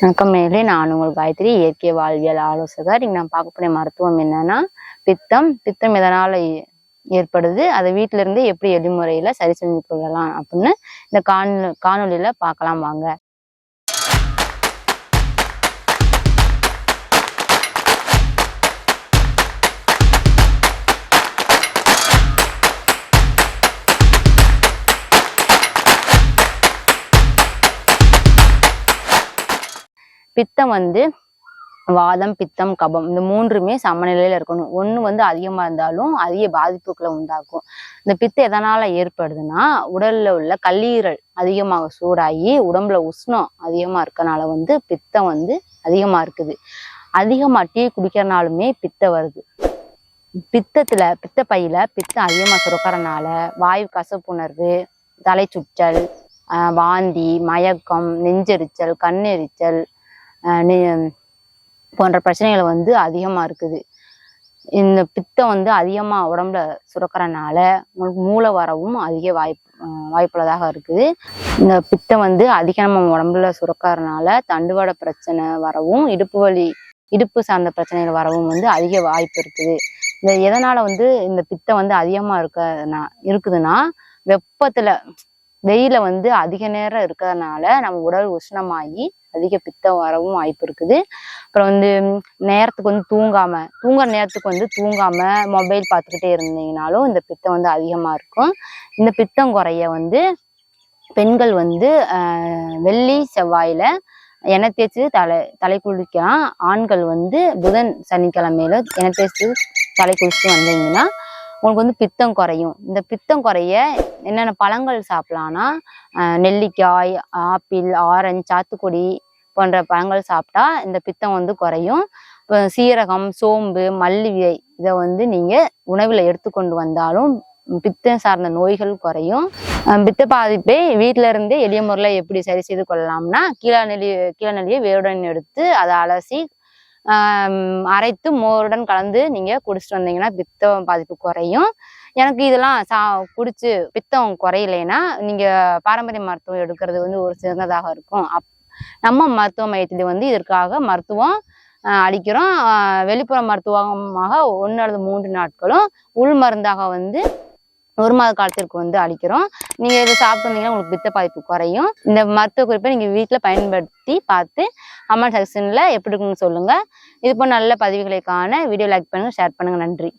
வணக்கம் மேலே நான் உங்கள் காயத்ரி இயற்கை வாழ்வியல் ஆலோசகர். இங்க நான் பார்க்கக்கூடிய மருத்துவம் என்னன்னா பித்தம். பித்தம் எதனால ஏ- ஏற்படுது? அதை வீட்டில இருந்து எப்படி எளிமுறையில சரி செஞ்சு கொள்ளலாம் அப்படின்னு இந்த காணொலி காணொலியில பார்க்கலாம் வாங்க. பித்தம் வந்து வாதம் பித்தம் கபம் இந்த மூன்றுமே சமநிலையில இருக்கணும். ஒண்ணு வந்து அதிகமா இருந்தாலும் அதிக பாதிப்புகளை உண்டாக்கும். இந்த பித்தம் எதனால ஏற்படுதுன்னா உடல்ல உள்ள கல்லீரல் அதிகமாக சூடாகி உடம்புல உஷ்ணம் அதிகமா இருக்கனால வந்து பித்தம் வந்து அதிகமா இருக்குது. அதிகமா டீ குடிக்கிறனாலுமே பித்தம் வருது. பித்தத்துல பித்த பையில பித்தம் அதிகமா சுரக்கிறனால வாயு கசப்புணர்வு தலை சுற்றல் வாந்தி மயக்கம் நெஞ்செரிச்சல் கண்ணெரிச்சல் போன்ற பிரச்சனைகள் வந்து அதிகமாக இருக்குது. இந்த பித்தம் வந்து அதிகமாக உடம்புல சுரக்கிறனால உங்களுக்கு மூளை வரவும் அதிக வாய்ப்பு வாய்ப்புள்ளதாக இருக்குது. இந்த பித்தம் வந்து அதிகமாக உடம்புல சுரக்கறனால தண்டுவாட பிரச்சனை வரவும் இடுப்பு வலி இடுப்பு சார்ந்த பிரச்சனைகள் வரவும் வந்து அதிக வாய்ப்பு இருக்குது. இந்த எதனால் வந்து இந்த பித்தம் வந்து அதிகமாக இருக்கனா இருக்குதுன்னா வெப்பத்தில் வெயில வந்து அதிக நேரம் இருக்கிறதுனால நம்ம உடல் உஷ்ணமாகி அதிக பித்தம் வரவும் வாய்ப்பு இருக்குது. அப்புறம் வந்து நேரத்துக்கு வந்து தூங்காம தூங்குற நேரத்துக்கு வந்து தூங்காம மொபைல் பார்த்துக்கிட்டே இருந்தீங்கனாலும் இந்த பித்தம் வந்து அதிகமாக இருக்கும். இந்த பித்தம் குறைய வந்து பெண்கள் வந்து வெள்ளி செவ்வாயில எண்ணெய் தேய்ச்சி தலை தலை குளிக்கலாம். ஆண்கள் வந்து புதன் சனிக்கிழமையில எண்ணெய் தேய்ச்சி தலை குளிச்சு வந்தீங்கன்னா உங்களுக்கு வந்து பித்தம் குறையும். இந்த பித்தம் குறைய என்னென்ன பழங்கள் சாப்பிட்லான்னா நெல்லிக்காய் ஆப்பிள் ஆரஞ்சு சாத்துக்குடி போன்ற பழங்கள் சாப்பிட்டா இந்த பித்தம் வந்து குறையும். இப்போ சீரகம் சோம்பு மல்லிகை இதை வந்து நீங்க உணவில் எடுத்துக்கொண்டு வந்தாலும் பித்தம் சார்ந்த நோய்கள் குறையும். பித்த பாதிப்பை வீட்டில இருந்தே எளிய முறையில் எப்படி சரி செய்து கொள்ளலாம்னா கீழநெல்லி கீழநெல்லியை வேருடன் எடுத்து அதை அலசி அரைத்து மோருடன் கலந்து நீங்க குடிச்சிட்டு வந்தீங்கன்னா பித்தம் பாதிப்பு குறையும். எனக்கு இதெல்லாம் சா குடிச்சு பித்தம் குறையலைன்னா நீங்க பாரம்பரிய மருத்துவம் எடுக்கிறது வந்து ஒரு சிறந்ததாக இருக்கும். அப் நம்ம மருத்துவ மையத்தில் வந்து இதற்காக மருத்துவம் அளிக்கிறோம். வெளிப்புற மருத்துவமாக ஒன்று அல்லது மூன்று நாட்களும் உள் மருந்தாக வந்து ஒரு மாத காலத்திற்கு வந்து அளிக்கிறோம். நீங்கள் இதை சாப்பிட்டு வந்தீங்கன்னா உங்களுக்கு பித்த பாதிப்பு குறையும். இந்த மருத்துவ குறிப்பை நீங்கள் வீட்டில் பயன்படுத்தி பார்த்து அம்மா செக்ஷனில் எப்படி இருக்குன்னு சொல்லுங்கள் இது போல் நல்ல பதிவுகளை காண வீடியோ லைக் பண்ணுங்கள் ஷேர் பண்ணுங்கள் நன்றி.